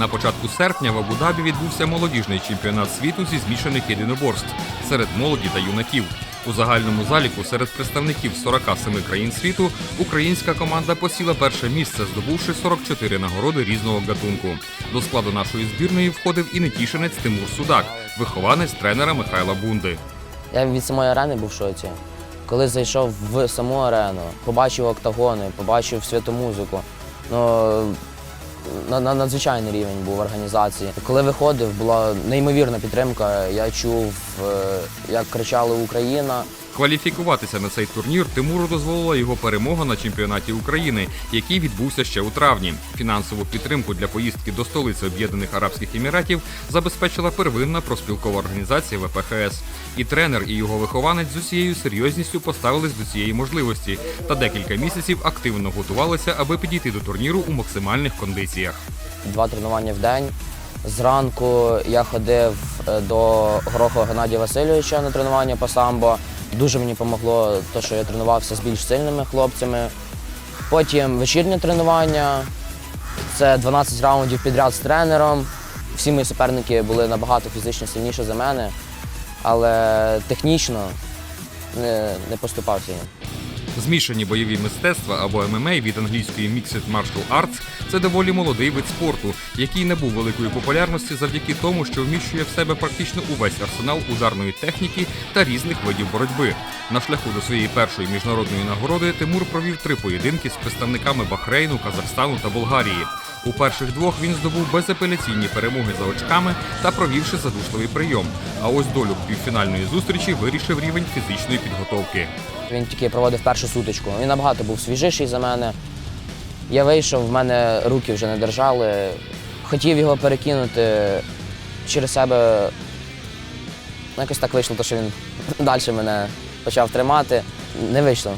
На початку серпня в Абу-Дабі відбувся молодіжний чемпіонат світу зі змішаних єдиноборств серед молоді та юнаків. У загальному заліку серед представників 47 країн світу українська команда посіла перше місце, здобувши 44 нагороди різного гатунку. До складу нашої збірної входив і нетішинець Тимур Судак, вихованець тренера Михайла Бунди. Я від самої арени був в шоці. Коли зайшов в саму арену, побачив октагони, побачив святу музику. Ну, надзвичайний рівень був організації. Коли виходив, була неймовірна підтримка. Я чув, е, як кричали Україна. Кваліфікуватися на цей турнір Тимуру дозволила його перемога на чемпіонаті України, який відбувся ще у травні. Фінансову підтримку для поїздки до столиці Об'єднаних Арабських Еміратів забезпечила первинна проспілкова організація ВПХС. І тренер, і його вихованець з усією серйозністю поставились до цієї можливості та декілька місяців активно готувалися, аби підійти до турніру у максимальних кондиціях. Два тренування в день. Зранку я ходив е, до Грохова Геннадія Васильовича на тренування по самбо. Дуже мені допомогло те, що я тренувався з більш сильними хлопцями. Потім вечірнє тренування. Це 12 раундів підряд з тренером. Всі мої суперники були набагато фізично сильніші за мене, але технічно не, не поступався їм. Змішані бойові мистецтва або ММА від англійської Mixed Martial Arts – це доволі молодий вид спорту, який набув великої популярності завдяки тому, що вміщує в себе практично увесь арсенал ударної техніки та різних видів боротьби. На шляху до своєї першої міжнародної нагороди Тимур провів три поєдинки з представниками Бахрейну, Казахстану та Болгарії. У перших двох він здобув безапеляційні перемоги за очками та провівши задушливий прийом. А ось долю півфінальної зустрічі вирішив рівень фізичної підготовки. Він тільки проводив першу сутичку. Він набагато був свіжіший за мене. Я вийшов, в мене руки вже не держали. Хотів його перекинути через себе. Якось так вийшло, що він далі мене почав тримати. Не вийшло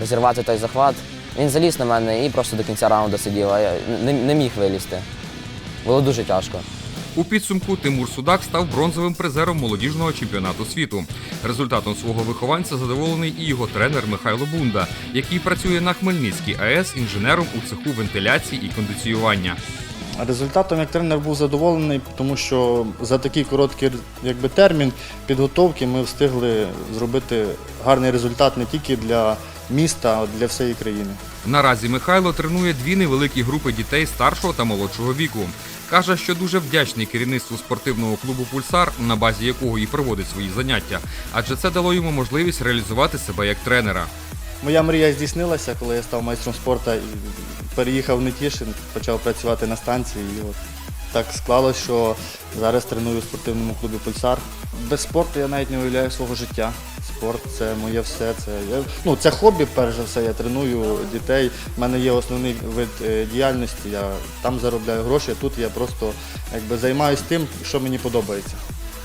розірвати той захват. Він заліз на мене і просто до кінця раунду сидів, а я не, не міг вилізти. Було дуже тяжко. У підсумку Тимур Судак став бронзовим призером молодіжного чемпіонату світу. Результатом свого вихованця задоволений і його тренер Михайло Бунда, який працює на Хмельницькій АЕС інженером у цеху вентиляції і кондиціювання. Результатом як тренер був задоволений, тому що за такий короткий якби, термін підготовки ми встигли зробити гарний результат не тільки для міста, для всієї країни. Наразі Михайло тренує дві невеликі групи дітей старшого та молодшого віку. Каже, що дуже вдячний керівництву спортивного клубу Пульсар, на базі якого і проводить свої заняття, адже це дало йому можливість реалізувати себе як тренера. Моя мрія здійснилася, коли я став майстром спорту і переїхав в Нетішин, почав працювати на станції. І от так склалось, що зараз треную у спортивному клубі Пульсар. Без спорту я навіть не уявляю свого життя. Спорт це моє все. Це, ну, це хобі, перш за все. Я треную дітей. У мене є основний вид е, діяльності. Я там заробляю гроші, тут я просто якби, займаюся тим, що мені подобається.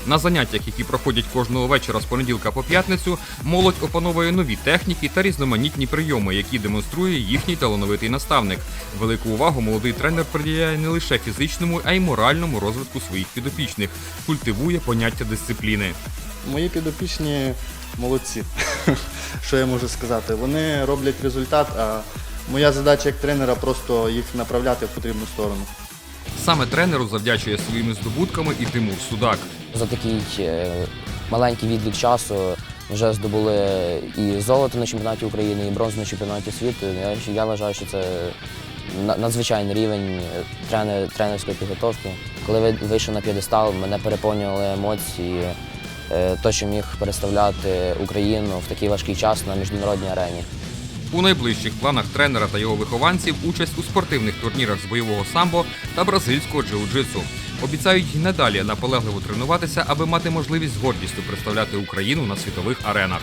На заняттях, які проходять кожного вечора з понеділка по п'ятницю, молодь опановує нові техніки та різноманітні прийоми, які демонструє їхній талановитий наставник. Велику увагу молодий тренер приділяє не лише фізичному, а й моральному розвитку своїх підопічних, культивує поняття дисципліни. Мої підопічні молодці. Що я можу сказати? Вони роблять результат, а моя задача як тренера просто їх направляти в потрібну сторону. Саме тренеру завдячує своїми здобутками і Тимур Судак. За такий е, маленький відлік часу вже здобули і золото на чемпіонаті України, і бронзу на чемпіонаті світу. Я, я вважаю, що це надзвичайний рівень е, тренер, тренерської підготовки. Коли вийшов на п'єдестал, мене переповнювали емоції, е, то, що міг представляти Україну в такий важкий час на міжнародній арені. У найближчих планах тренера та його вихованців участь у спортивних турнірах з бойового самбо та бразильського джиу-джитсу. Обіцяють й надалі наполегливо тренуватися, аби мати можливість з гордістю представляти Україну на світових аренах.